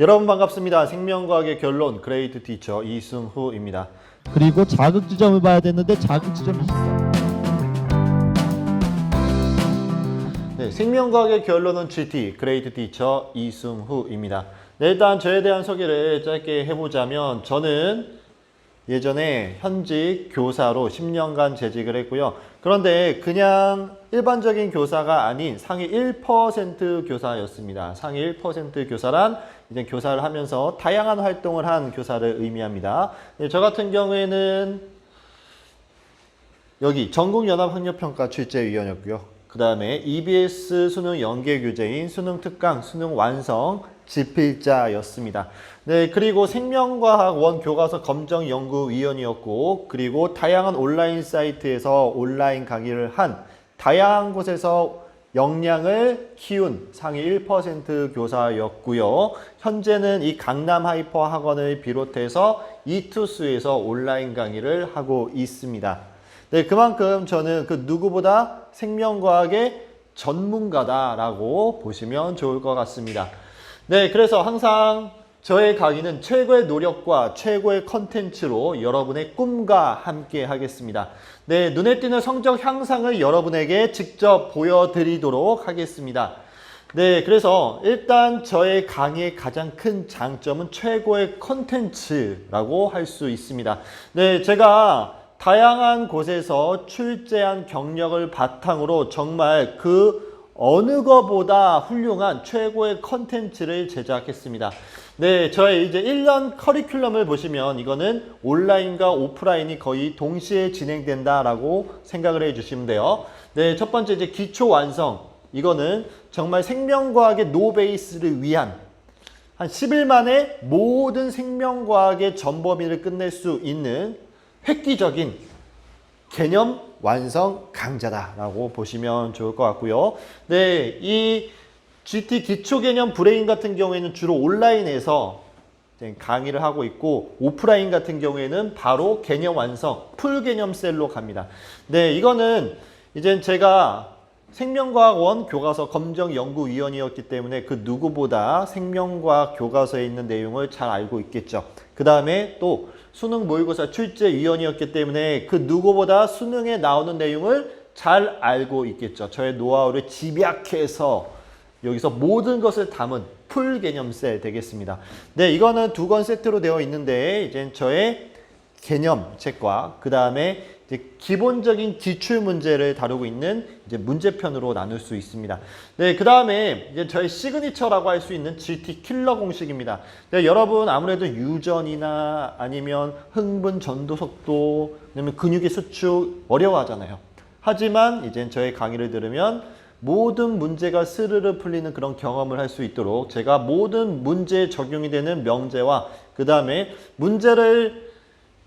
여러분 반갑습니다. 생명과학의 결론 그레이트 티처 이승후입니다. 그리고 자극 지점을 봐야 되는데 자극 지점이 있어. 네, 생명과학의 결론은 GT 그레이트 티처 이승후입니다. 네, 일단 저에 대한 소개를 짧게 해보자면 저는 예전에 현직 교사로 10년간 재직을 했고요. 그런데 그냥 일반적인 교사가 아닌 상위 1% 교사였습니다. 상위 1% 교사란 이제 교사를 하면서 다양한 활동을 한 교사를 의미합니다. 네, 저 같은 경우에는 여기 전국연합학력평가 출제위원이었고요. 그 다음에 EBS 수능 연계 교재인 수능 특강, 수능 완성 집필자였습니다. 네, 그리고 생명과학 원 교과서 검정 연구위원이었고, 그리고 다양한 온라인 사이트에서 온라인 강의를 한 다양한 곳에서 역량을 키운 상위 1% 교사였고요. 현재는 이 강남 하이퍼 학원을 비롯해서 이투스에서 온라인 강의를 하고 있습니다. 네, 그만큼 저는 그 누구보다 생명과학의 전문가다라고 보시면 좋을 것 같습니다. 네, 그래서 항상 저의 강의는 최고의 노력과 최고의 컨텐츠로 여러분의 꿈과 함께 하겠습니다. 네, 눈에 띄는 성적 향상을 여러분에게 직접 보여드리도록 하겠습니다. 네, 그래서 일단 저의 강의의 가장 큰 장점은 최고의 컨텐츠라고 할 수 있습니다. 네, 제가 다양한 곳에서 출제한 경력을 바탕으로 정말 그 어느 거보다 훌륭한 최고의 컨텐츠를 제작했습니다. 네, 저의 이제 1년 커리큘럼을 보시면 이거는 온라인과 오프라인이 거의 동시에 진행된다라고 생각을 해 주시면 돼요. 네, 첫 번째 이제 기초 완성. 이거는 정말 생명과학의 노베이스를 위한 한 10일 만에 모든 생명과학의 전범위를 끝낼 수 있는 획기적인 개념 완성 강좌다라고 보시면 좋을 것 같고요. 네, 이 GT 기초 개념 브레인 같은 경우에는 주로 온라인에서 강의를 하고 있고 오프라인 같은 경우에는 바로 개념 완성 풀 개념 셀로 갑니다. 네, 이거는 이제 제가 생명과학원 교과서 검정 연구위원이었기 때문에 그 누구보다 생명과학 교과서에 있는 내용을 잘 알고 있겠죠. 그 다음에 또 수능 모의고사 출제위원이었기 때문에 그 누구보다 수능에 나오는 내용을 잘 알고 있겠죠. 저의 노하우를 집약해서 여기서 모든 것을 담은 풀 개념 셀 되겠습니다. 네, 이거는 두 권 세트로 되어 있는데 이제 저의 개념 책과 그 다음에 기본적인 기출 문제를 다루고 있는 이제 문제편으로 나눌 수 있습니다. 네, 그 다음에 이제 저의 시그니처라고 할 수 있는 GT 킬러 공식입니다. 네, 여러분 아무래도 유전이나 아니면 흥분 전도 속도, 아니면 근육의 수축 어려워하잖아요. 하지만 이제 저의 강의를 들으면 모든 문제가 스르르 풀리는 그런 경험을 할 수 있도록 제가 모든 문제에 적용이 되는 명제와 그 다음에 문제를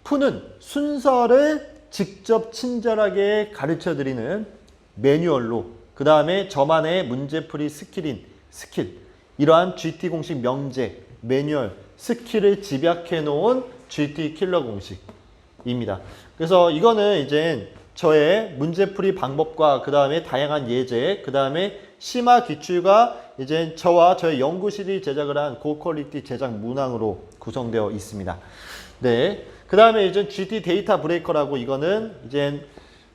푸는 순서를 직접 친절하게 가르쳐 드리는 매뉴얼로 그 다음에 저만의 문제풀이 스킬인 스킬 이러한 GT 공식 명제 매뉴얼 스킬을 집약해 놓은 GT 킬러 공식입니다. 그래서 이거는 이제 저의 문제풀이 방법과 그 다음에 다양한 예제, 그 다음에 심화 기출과 이제 저와 저의 연구실이 제작을 한 고퀄리티 제작 문항으로 구성되어 있습니다. 네. 그 다음에 이제 GT 데이터 브레이커라고 이거는 이제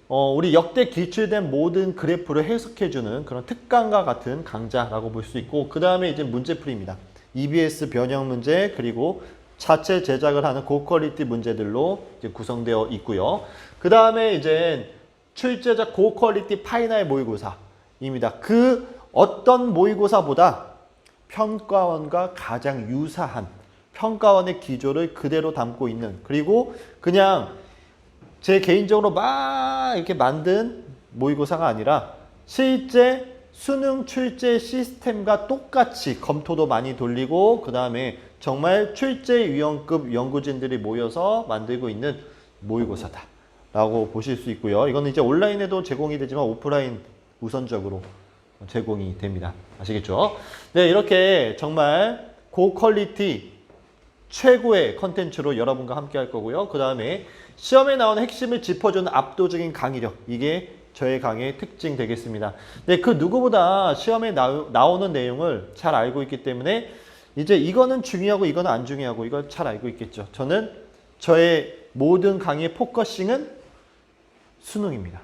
어, 우리 역대 기출된 모든 그래프를 해석해주는 그런 특강과 같은 강좌라고 볼 수 있고 그 다음에 이제 문제풀이입니다. EBS 변형 문제 그리고 자체 제작을 하는 고퀄리티 문제들로 구성되어 있고요. 그 다음에 이제 출제자 고퀄리티 파이널 모의고사입니다. 그 어떤 모의고사보다 평가원과 가장 유사한 평가원의 기조를 그대로 담고 있는 그리고 그냥 제 개인적으로 막 이렇게 만든 모의고사가 아니라 실제 수능 출제 시스템과 똑같이 검토도 많이 돌리고 그 다음에 정말 출제 위원급 연구진들이 모여서 만들고 있는 모의고사다 라고 보실 수 있고요 이거는 이제 온라인에도 제공이 되지만 오프라인 우선적으로 제공이 됩니다 아시겠죠? 네 이렇게 정말 고퀄리티 최고의 컨텐츠로 여러분과 함께 할 거고요. 그 다음에 시험에 나오는 핵심을 짚어주는 압도적인 강의력. 이게 저의 강의의 특징 되겠습니다. 네, 그 누구보다 시험에 나, 나오는 내용을 잘 알고 있기 때문에 이제 이거는 중요하고 이거는 안 중요하고 이거 잘 알고 있겠죠. 저는 저의 모든 강의의 포커싱은 수능입니다.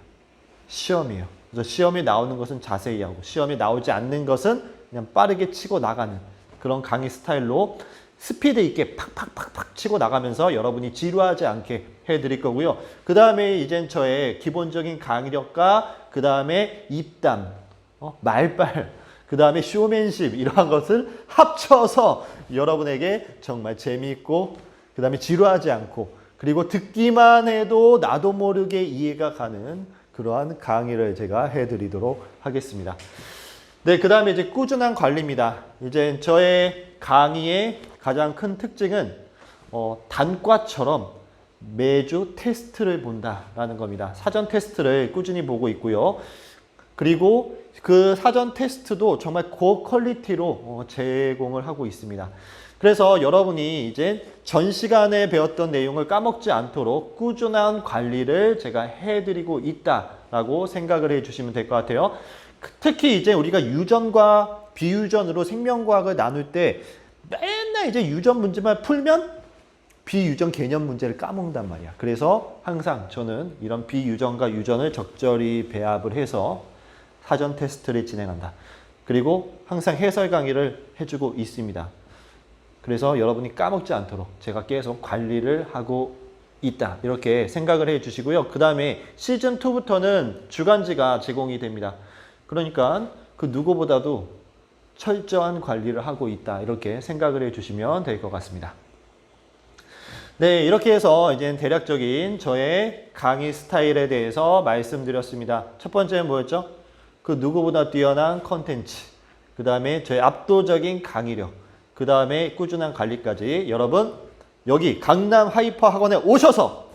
시험이에요. 그래서 시험에 나오는 것은 자세히 하고 시험에 나오지 않는 것은 그냥 빠르게 치고 나가는 그런 강의 스타일로 스피드 있게 팍팍팍팍 치고 나가면서 여러분이 지루하지 않게 해드릴 거고요. 그 다음에 이젠 저의 기본적인 강의력과 그 다음에 입담, 어, 말빨, 그 다음에 쇼맨십 이러한 것을 합쳐서 여러분에게 정말 재미있고 그 다음에 지루하지 않고 그리고 듣기만 해도 나도 모르게 이해가 가는 그러한 강의를 제가 해드리도록 하겠습니다. 네, 그 다음에 이제 꾸준한 관리입니다. 이제 저의 강의의 가장 큰 특징은 어, 단과처럼 매주 테스트를 본다라는 겁니다. 사전 테스트를 꾸준히 보고 있고요. 그리고 그 사전 테스트도 정말 고퀄리티로 어, 제공을 하고 있습니다. 그래서 여러분이 이제 전 시간에 배웠던 내용을 까먹지 않도록 꾸준한 관리를 제가 해드리고 있다라고 생각을 해주시면 될 것 같아요. 그- 특히 이제 우리가 유전과 비유전으로 생명과학을 나눌 때 맨날 이제 유전 문제만 풀면 비유전 개념 문제를 까먹는단 말이야. 그래서 항상 저는 이런 비유전과 유전을 적절히 배합을 해서 사전 테스트를 진행한다. 그리고 항상 해설 강의를 해주고 있습니다. 그래서 여러분이 까먹지 않도록 제가 계속 관리를 하고 있다. 이렇게 생각을 해 주시고요. 그 다음에 시즌 2부터는 주간지가 제공이 됩니다. 그러니까 그 누구보다도 철저한 관리를 하고 있다. 이렇게 생각을 해 주시면 될 것 같습니다. 네, 이렇게 해서 이제 대략적인 저의 강의 스타일에 대해서 말씀드렸습니다. 첫 번째는 뭐였죠? 그 누구보다 뛰어난 컨텐츠. 그 다음에 저의 압도적인 강의력. 그 다음에 꾸준한 관리까지 여러분 여기 강남 하이퍼 학원에 오셔서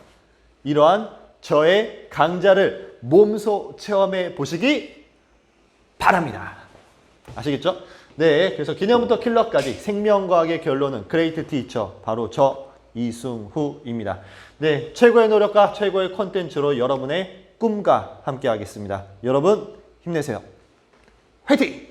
이러한 저의 강좌를 몸소 체험해 보시기 바랍니다. 아시겠죠? 네, 그래서 기념부터 킬러까지 생명과학의 결론은 그레이트 티처 바로 저 이승후입니다. 네, 최고의 노력과 최고의 콘텐츠로 여러분의 꿈과 함께 하겠습니다. 여러분 힘내세요. 화이팅!